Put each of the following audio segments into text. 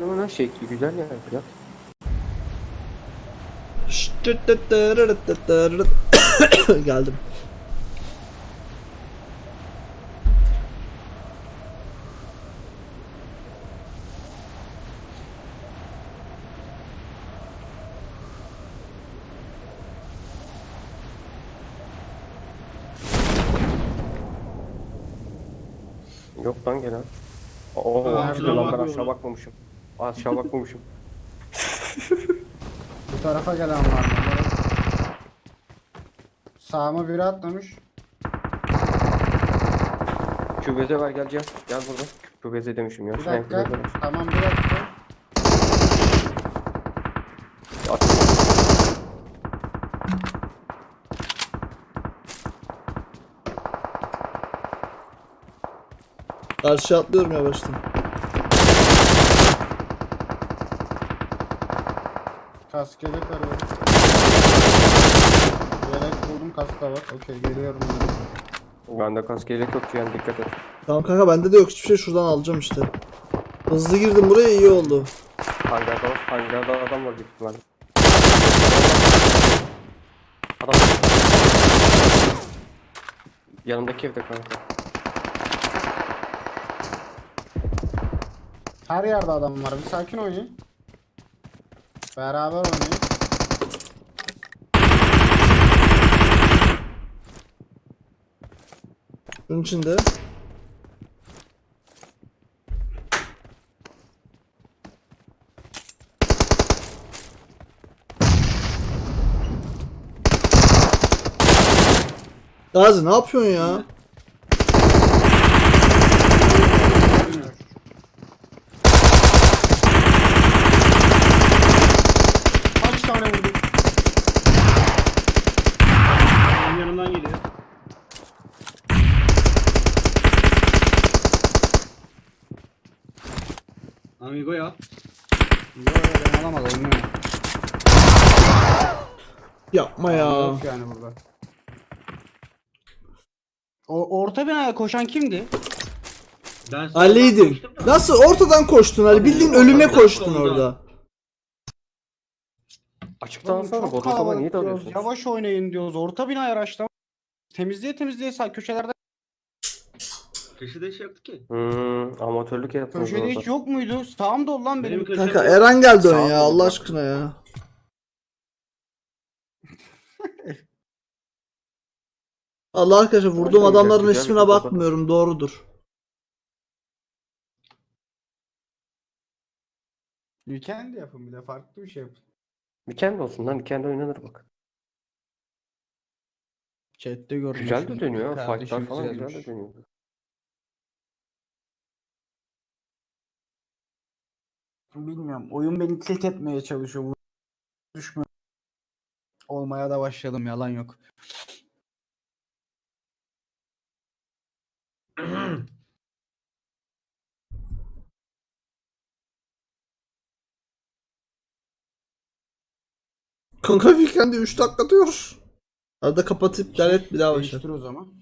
Mi lan şekli güzel yani biraz. Geldim. Yok lan gelen. Oo, Aa, aşağı lan ben aşağı bakmamışım. Aşağı bakmamışım. Bu tarafa gelen var mı? Sağıma biri atlamış. Kübeze var gel gel. Gel burada. Kübeze demişim ya. Bir Şuraya dakika. kübeze. Tamam bir dakika. At. Karşı atlıyorum yavaştan. Kask yelek arıyorum. Yelek buldum kask da var. Okey geliyorum. Bende kask yelek yok ki yani dikkat et. Tamam kanka bende de yok hiçbir şey şuradan alacağım işte. Hızlı girdim buraya iyi oldu. Hangarda var. Hangarda adam var büyük ihtimalle. Adam. Yanındaki evde kanka. Her yerde adam var. Bir sakin oynayın. Beraber oynayın. Bunun içinde. Gazi ne yapıyorsun ya? Amigo ya. Yok ben alamadım. Oynuyorum. Yapma ya. Yok yani burada. O orta binaya koşan kimdi? Ben da. Nasıl ortadan koştun Ali? Bildiğin ölüme koştun orada. Açıktan Oğlum alsana. çok Bodrum'a kalabalık niye diyoruz. dalıyorsun? Yavaş oynayın diyoruz. Orta binaya araçlama. Temizliğe temizliğe sağ köşelerde. Köşede hiç yoktu ki. Hmm, amatörlük yaptınız Köşede orada. hiç yok muydu? Sağım dolu lan benim. Benim köşede Kanka. Eren geldi ön ya Allah aşkına ya. Allah arkadaşlar vurduğum adamların güzel ismine bakmıyorum doğrudur. Weekend yapın bir de farklı bir şey yapın. Weekend olsun lan. Weekend oynanır bak. Chat'te gördüm. Güzel de şimdi. dönüyor. Kardeşim Fightlar falan güzel de dönüyor. Bilmiyorum. Oyun beni tilt etmeye çalışıyor. Düşmüyor. Olmaya da başladım. Yalan yok. Kanka weekend'i 3 dakika diyor. Arada kapatıp iptal et bir daha başla. Değiştir o zaman.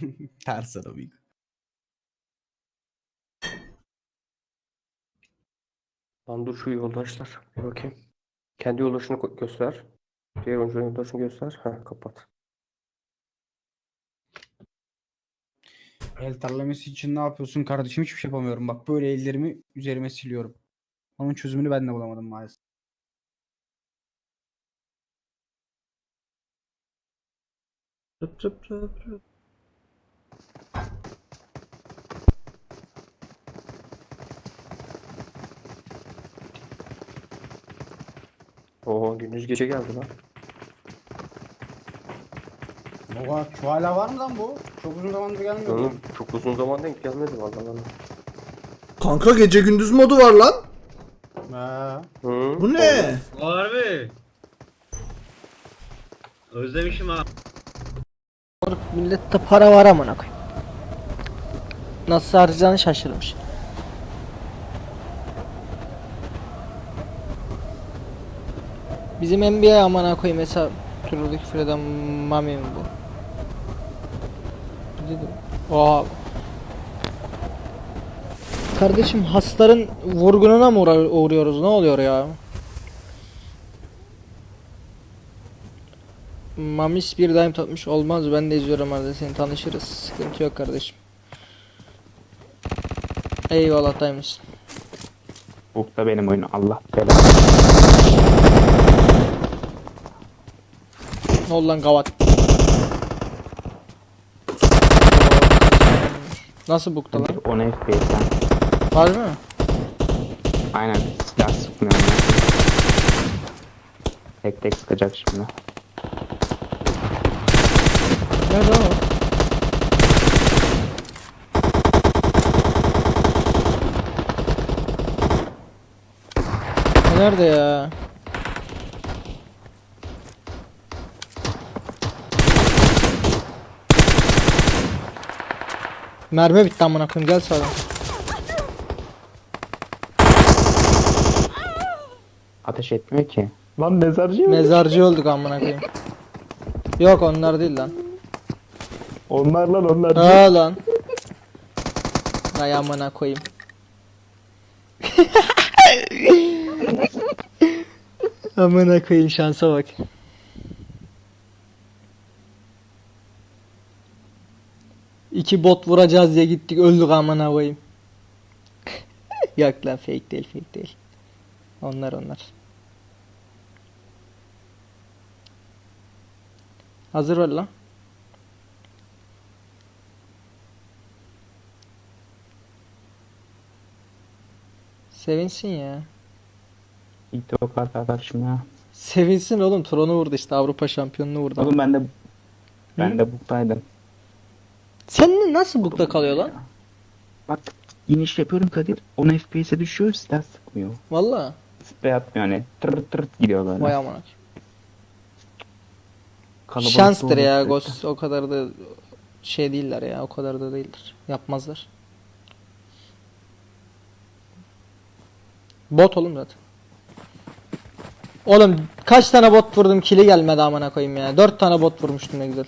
Ters arabayı. Lan dur şu yoldaşlar. Bir bakayım. Kendi yoldaşını ko- göster. Diğer oyuncunun yoldaşını göster. Ha kapat. El terlemesi için ne yapıyorsun kardeşim? Hiçbir şey yapamıyorum. Bak böyle ellerimi üzerime siliyorum. Onun çözümünü ben de bulamadım maalesef. Rıp rıp rıp rıp. Oo gündüz gece geldi lan. Baba şu hala var mı lan bu? Çok uzun zamandır gelmiyor. Oğlum çok uzun zaman denk gelmedi vallahi bana. Kanka gece gündüz modu var lan. Ha. Hı? Bu ne? Harbi. Özlemişim ha. Millette para var amına koyayım. Nasıl harcayacağını şaşırmış. Bizim NBA amına koyayım hesap türlük Fred'e Mami mi bu? Dedim? Oha. Kardeşim hasların vurgununa mı uğruyoruz? Ne oluyor ya? Mamis bir daim tatmış olmaz. Ben de izliyorum arada seni tanışırız. Sıkıntı yok kardeşim. Eyvallah dayımız. Bukta benim oyun Allah belanı. Ne oldu lan gavat? Nasıl bukta lan? 10 FPS'den. Harbi mi? Aynen silah sıkmıyorum ya. Tek tek sıkacak şimdi. Nerede o? Nerede ya? Mermi bitti amına koyayım gel sağdan. Ateş etmiyor ki. Lan mezarcı mı? Mezarcı olduk amına koyayım. Yok onlar değil lan. Onlar lan onlar. Ha lan. Ay amına koyayım. amına koyayım şansa bak. İki bot vuracağız diye gittik öldük amına koyayım. Yok lan fake değil fake değil. Onlar onlar. Hazır ol lan. Sevinsin ya. İlk de o kadar arkadaşım ya. Sevinsin oğlum. Tron'u vurdu işte. Avrupa şampiyonunu vurdu. Oğlum ben de ben de buktaydım. Sen ne- nasıl bukta kalıyor lan? Bak iniş yapıyorum Kadir. 10 FPS'e düşüyor silah sıkmıyor. Valla. Sprey atmıyor hani. Tırt tırt gidiyor böyle. Vay. Kalabalık Şanstır ya. Ghost. O kadar da şey değiller ya. O kadar da değildir. Yapmazlar. Bot oğlum zaten. Oğlum kaç tane bot vurdum kili gelmedi amına koyayım ya. 4 tane bot vurmuştum ne güzel.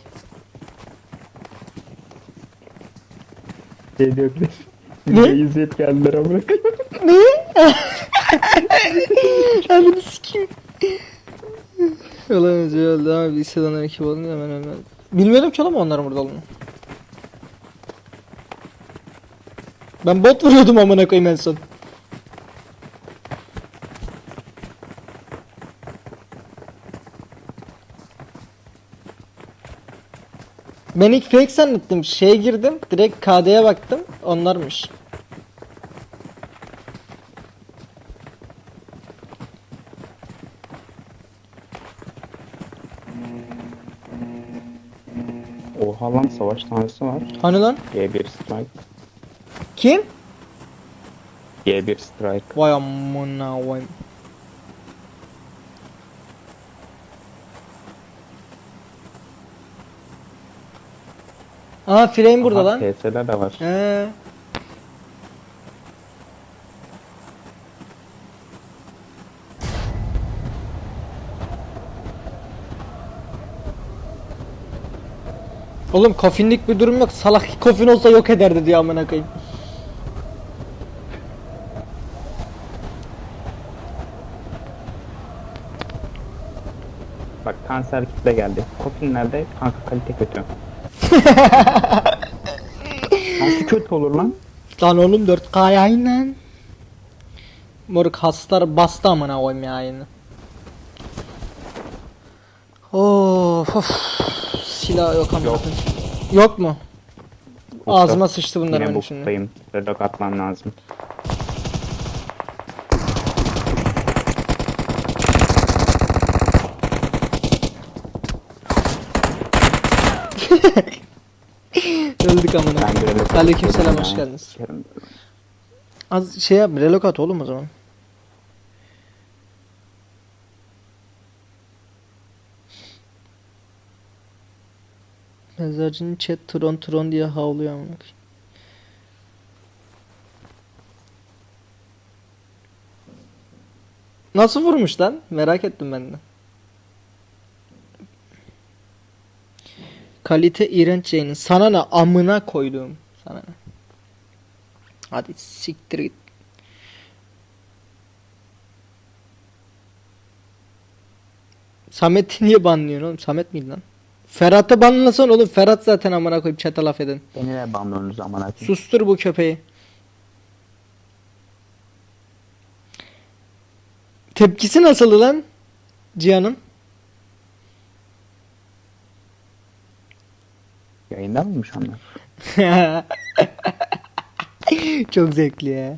Şey diyor ki. Ne? İzzet geldiler amına koyayım. Ananı sikeyim. Ulan önce öldü bir sıradan ekip olunca hemen hemen. Bilmiyordum ki oğlum onların burada olduğunu. Ben bot vuruyordum amına koyayım en son. Ben ilk fake zannettim. Şeye girdim. Direkt KD'ye baktım. Onlarmış. Oha lan savaş tanrısı var. Hani lan? G1 Strike. Kim? G1 Strike. Vay amına koyayım. Aa frame burada lan. TS'ler de var. He. Oğlum kofinlik bir durum yok. Salak kofin olsa yok ederdi diyor amına koyayım. Bak kanser kitle geldi. Kopinlerde kanka kalite kötü. Nasıl kötü olur lan? Lan oğlum 4K yayın lan. Moruk hastar bastı amına koyayım yayını. Of of. Silah yok ama. Yok. Yok mu? Ağzıma sıçtı bunlar Yine benim şimdi. buktayım. Redok atmam lazım. Öldük amına. Ben bir relok Aleykümselam hoş geldiniz. Az şey yap relok at oğlum o zaman. Mezarcının chat tron tron diye havlıyor amına koyayım. Nasıl vurmuş lan? Merak ettim ben de. Kalite iğrenç yayının. Sana ne amına koyduğum. Sana ne. Hadi siktir git. Samet'i niye banlıyorsun oğlum? Samet miydi lan? Ferhat'ı banlasan oğlum. Ferhat zaten amına koyup chat'e laf edin. Beni de banlıyorsunuz aman akım. Sustur bu köpeği. Tepkisi nasıldı lan? Cihan'ın. Yayında mıymış onlar? Çok zevkli ya.